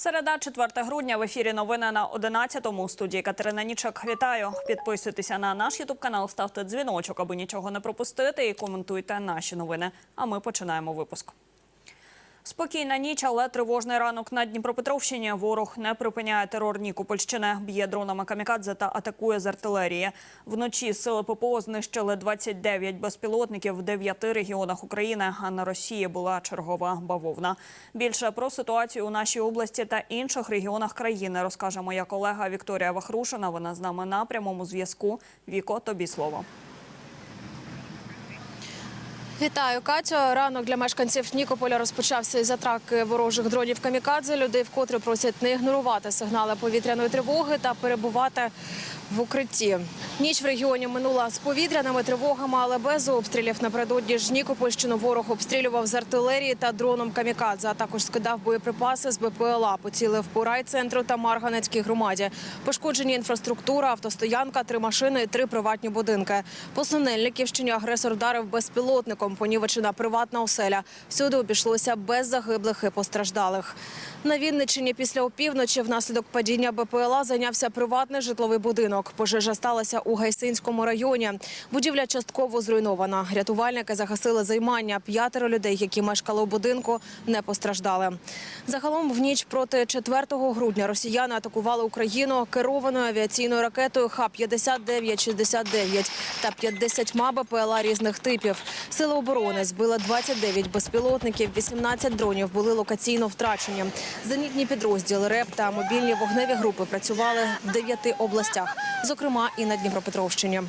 Середа, 4 грудня в ефірі новини на 11-му. У студії Катерина Нічок. Вітаю. Підписуйтеся на наш ютуб канал, ставте дзвіночок, аби нічого не пропустити, і коментуйте наші новини. А ми починаємо випуск. Спокійна ніч, але тривожний ранок на Дніпропетровщині. Ворог не припиняє терор Нікопольщини, б'є дронами камікадзе та атакує з артилерії. Вночі сили ППО знищили 29 безпілотників в 9 регіонах України. А на Росії була чергова бавовна. Більше про ситуацію у нашій області та інших регіонах країни розкаже моя колега Вікторія Вахрушина. Вона з нами на прямому зв'язку. Віко, тобі слово. Вітаю, Катю. Ранок для мешканців Нікополя розпочався із атаки ворожих дронів камікадзе. Людей вкотре просять не ігнорувати сигнали повітряної тривоги та перебувати в укритті. Ніч в регіоні минула з повітряними тривогами, але без обстрілів. Напередодні ж Нікопольщину ворог обстрілював з артилерії та дроном камікадзе, а також скидав боєприпаси з БПЛА, поцілив по райцентру та Марганецькій громаді. Пошкоджені інфраструктура, автостоянка, три машини і три приватні будинки. По Синельниківщині агресор вдарив безпілотником, понівечена приватна оселя. Всюди обійшлося без загиблих і постраждалих. На Вінниччині після опівночі внаслідок падіння БПЛА зайнявся приватний житловий будинок. Пожежа сталася у Гайсинському районі. Будівля частково зруйнована. Рятувальники загасили займання. П'ятеро людей, які мешкали у будинку, не постраждали. Загалом в ніч проти 4 грудня росіяни атакували Україну керованою авіаційною ракетою Х-59-69 та 50 БПЛА різних типів. Сили оборони збили 29 безпілотників, 18 дронів були локаційно втрачені. Зенітні підрозділи РЕП та мобільні вогневі групи працювали в дев'яти областях, зокрема і на Дніпропетровщині.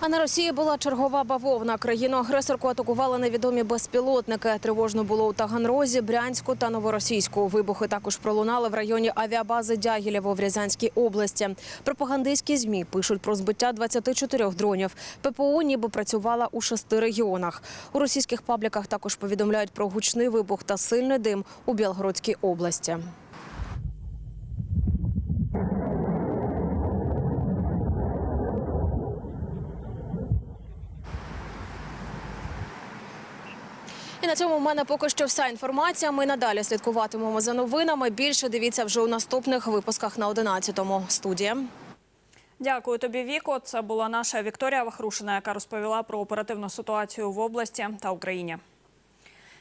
А на Росії була чергова бавовна. Країну-агресорку атакували невідомі безпілотники. Тривожно було у Таганрозі, Брянську та Новоросійську. Вибухи також пролунали в районі авіабази Дягілєво в Рязанській області. Пропагандистські змі пишуть про збиття 24 дронів. ППО ніби працювала у шести регіонах. У російських пабліках також повідомляють про гучний вибух та сильний дим у Білгородській області. На цьому в мене поки що вся інформація. Ми надалі слідкуватимемо за новинами. Більше дивіться вже у наступних випусках на 11-му. Студія. Дякую тобі, Віко. Це була наша Вікторія Вахрушина, яка розповіла про оперативну ситуацію в області та Україні.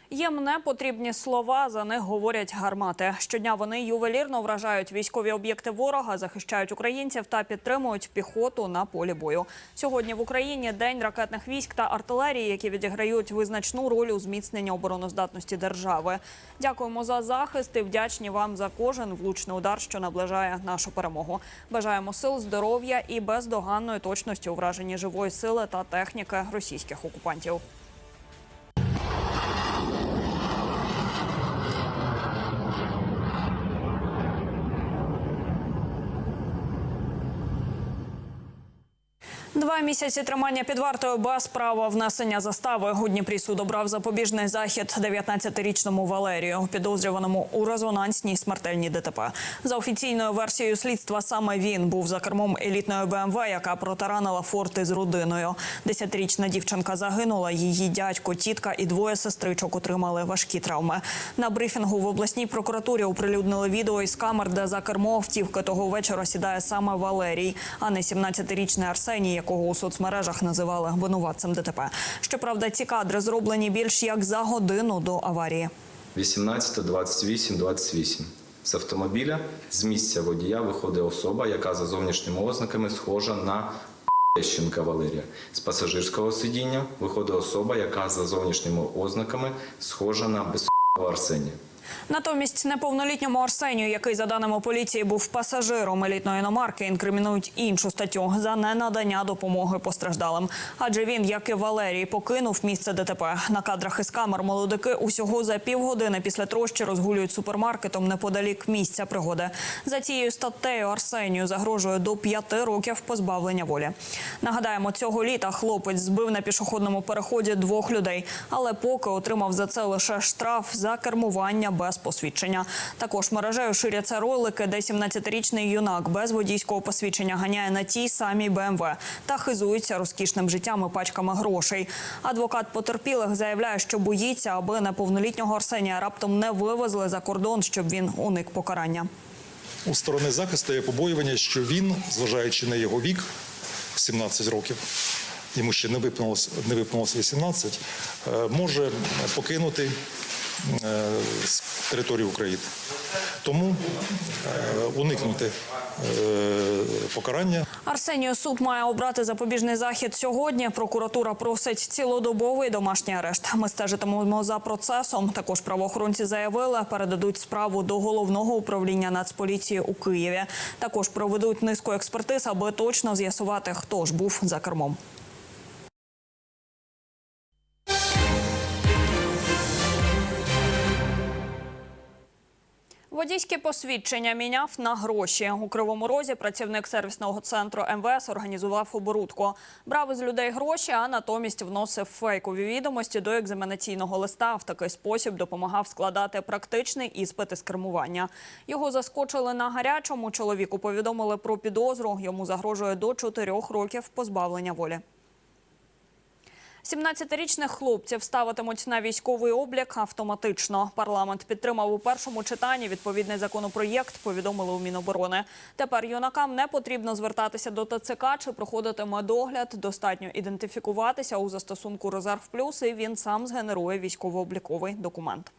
Їм не потрібні слова, за них говорять гармати. Щодня вони ювелірно вражають військові об'єкти ворога, захищають українців та підтримують піхоту на полі бою. Сьогодні в Україні день ракетних військ та артилерії, які відіграють визначну роль у зміцненні обороноздатності держави. Дякуємо за захист і вдячні вам за кожен влучний удар, що наближає нашу перемогу. Бажаємо сил, здоров'я і бездоганної точності у враженні живої сили та техніки російських окупантів. Два місяці тримання під вартою без права внесення застави у Дніпрі суд обрав запобіжний захід 19-річному Валерію, підозрюваному у резонансній смертельній ДТП. За офіційною версією слідства, саме він був за кермом елітної БМВ, яка протаранила форти з родиною. Десятирічна дівчинка загинула. Її дядько, тітка і двоє сестричок отримали важкі травми. На брифінгу в обласній прокуратурі оприлюднили відео із камер, де за кермо автівки того вечора сідає саме Валерій, а не 17-річний Арсеній, якого у соцмережах називали винуватцем ДТП. Щоправда, ці кадри зроблені більш як за годину до аварії. 18, 28, 28. З автомобіля з місця водія виходить особа, яка за зовнішніми ознаками схожа на Лещенка Валерія. З пасажирського сидіння виходить особа, яка за зовнішніми ознаками схожа на безсовного Арсенія. Натомість неповнолітньому Арсенію, який за даними поліції був пасажиром елітної іномарки, інкримінують іншу статтю за ненадання допомоги постраждалим. Адже він, як і Валерій, покинув місце ДТП. На кадрах із камер молодики усього за півгодини після трощі розгулюють супермаркетом неподалік місця пригоди. За цією статтею Арсенію загрожує до п'яти років позбавлення волі. Нагадаємо, цього літа хлопець збив на пішохідному переході двох людей, але поки отримав за це лише штраф за кермування без посвідчення. Також мережею ширяться ролики, де 17-річний юнак без водійського посвідчення ганяє на тій самій БМВ та хизується розкішним життям і пачками грошей. Адвокат потерпілих заявляє, що боїться, аби неповнолітнього Арсенія раптом не вивезли за кордон, щоб він уник покарання. У сторони захисту є побоювання, що він, зважаючи на його вік, 17 років, йому ще не виповнилось, не виповнилось 18, е, може покинути з території України. Тому е, уникнути е, покарання Арсенію суд має обрати запобіжний захід сьогодні. Прокуратура просить цілодобовий домашній арешт. Ми стежитимемо за процесом. Також правоохоронці заявили, передадуть справу до головного управління Нацполіції у Києві. Також проведуть низку експертиз, аби точно з'ясувати, хто ж був за кермом. Водійське посвідчення міняв на гроші. У Кривому Розі працівник сервісного центру МВС організував оборудку. Брав із людей гроші, а натомість вносив фейкові відомості до екзаменаційного листа. В такий спосіб допомагав складати практичний іспит із кермування. Його заскочили на гарячому. Чоловіку повідомили про підозру. Йому загрожує до 4 років позбавлення волі. 17-річних хлопців ставитимуть на військовий облік автоматично. Парламент підтримав у першому читанні відповідний законопроєкт. Повідомили у Міноборони. Тепер юнакам не потрібно звертатися до ТЦК чи проходити медогляд. Достатньо ідентифікуватися у застосунку Резерв Плюс, і він сам згенерує військово-обліковий документ.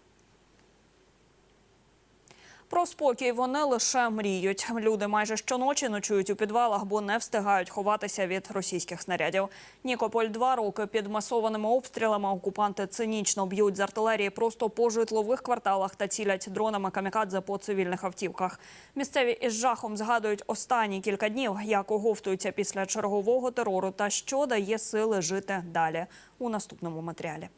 Про спокій вони лише мріють. Люди майже щоночі ночують у підвалах, бо не встигають ховатися від російських снарядів. Нікополь два роки під масованими обстрілами окупанти цинічно б'ють з артилерії просто по житлових кварталах та цілять дронами камікадзе по цивільних автівках. Місцеві із жахом згадують останні кілька днів, як оговтуються після чергового терору та що дає сили жити далі у наступному матеріалі.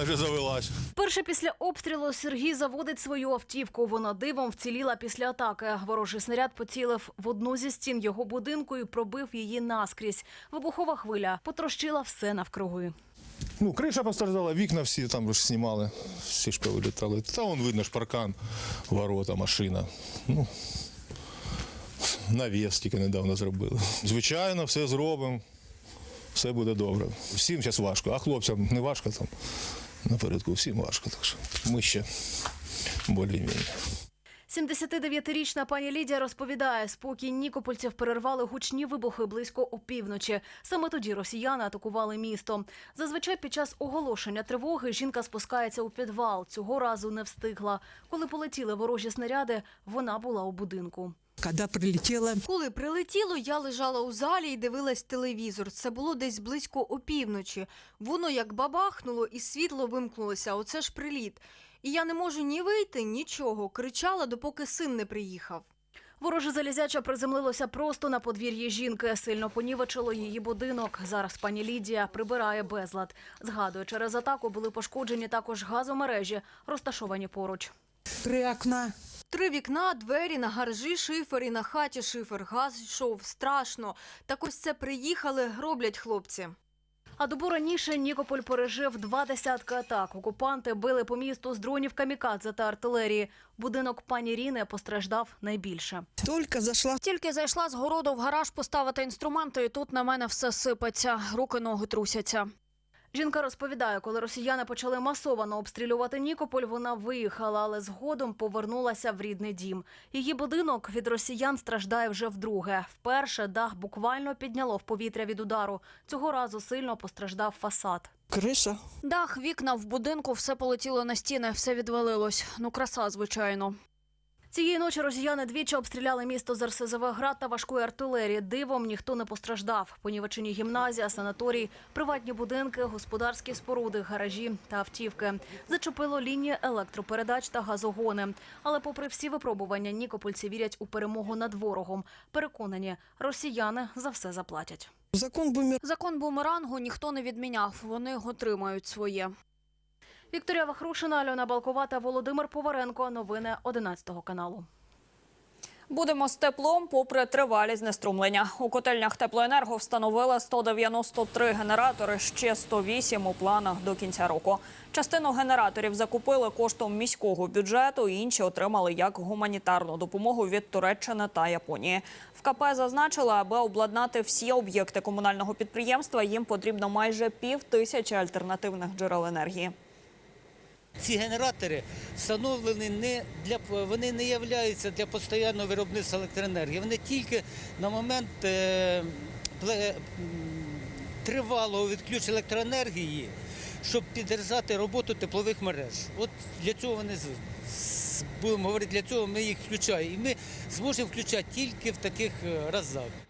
Майже завелась. Перше після обстрілу Сергій заводить свою автівку. Вона дивом вціліла після атаки. Ворожий снаряд поцілив в одну зі стін його будинку і пробив її наскрізь. Вибухова хвиля потрощила все навкруги. Ну, криша постраждала, вікна всі там ж знімали, всі ж повилітали. Та вон видно ж паркан, ворота, машина. Ну, навіс тільки недавно зробили. Звичайно, все зробимо, все буде добре. Всім зараз важко, а хлопцям не важко там напередку, всім важко. Так що ми ще більш-менш. 79-річна пані Лідія розповідає, спокій нікопольців перервали гучні вибухи близько опівночі. Саме тоді росіяни атакували місто. Зазвичай під час оголошення тривоги жінка спускається у підвал. Цього разу не встигла. Коли полетіли ворожі снаряди, вона була у будинку. Когда прилетела, Коли прилетіло, я лежала у залі і дивилась телевізор. Це було десь близько опівночі. Воно як бабахнуло, і світло вимкнулося. Оце ж приліт. І я не можу ні вийти, нічого. Кричала, допоки син не приїхав. Вороже залізяча приземлилося просто на подвір'ї жінки. Сильно понівечило її будинок. Зараз пані Лідія прибирає безлад. Згадує, через атаку були пошкоджені також газомережі, розташовані поруч. три окна. Три вікна, двері, на гаражі шифер і на хаті шифер. Газ йшов, страшно. Так ось це приїхали, роблять хлопці. А добу раніше Нікополь пережив два десятки атак. Окупанти били по місту з дронів камікадзе та артилерії. Будинок пані Ріни постраждав найбільше. Только зашла Тільки зайшла з городу в гараж поставити інструменти, і тут на мене все сипеться, руки ноги трусяться. Жінка розповідає, коли росіяни почали масово обстрілювати Нікополь, вона виїхала, але згодом повернулася в рідний дім. Її будинок від росіян страждає вже вдруге. Вперше дах буквально підняло в повітря від удару. Цього разу сильно постраждав фасад. крыша. Дах, вікна в будинку, все полетіло на стіни, все відвалилось. Ну, краса, звичайно. Цієї ночі росіяни двічі обстріляли місто з РСЗВ град та важкої артилерії. Дивом ніхто не постраждав. Понівечені гімназія, санаторій, приватні будинки, господарські споруди, гаражі та автівки. Зачепило лінії електропередач та газогони. Але, попри всі випробування, нікопольці вірять у перемогу над ворогом. Переконані, росіяни за все заплатять. Закон бумер. Закон бумерангу ніхто не відміняв, вони отримають своє. Вікторія Вахрушина, Альона Балкова та Володимир Поваренко. Новини 11 каналу. Будемо з теплом, попри тривалі знеструмлення. У котельнях теплоенерго встановили 193 генератори, ще 108 у планах до кінця року. Частину генераторів закупили коштом міського бюджету, інші отримали як гуманітарну допомогу від Туреччини та Японії. В КП зазначили, аби обладнати всі об'єкти комунального підприємства, їм потрібно майже пів тисячі альтернативних джерел енергії. Ці генератори встановлені не для вони не являються для постійного виробництва електроенергії. Вони тільки на момент е, тривалого відключення електроенергії, щоб підтримати роботу теплових мереж. От для цього вони будемо говорити, для цього ми їх включаємо. І ми зможемо включати тільки в таких е, разах.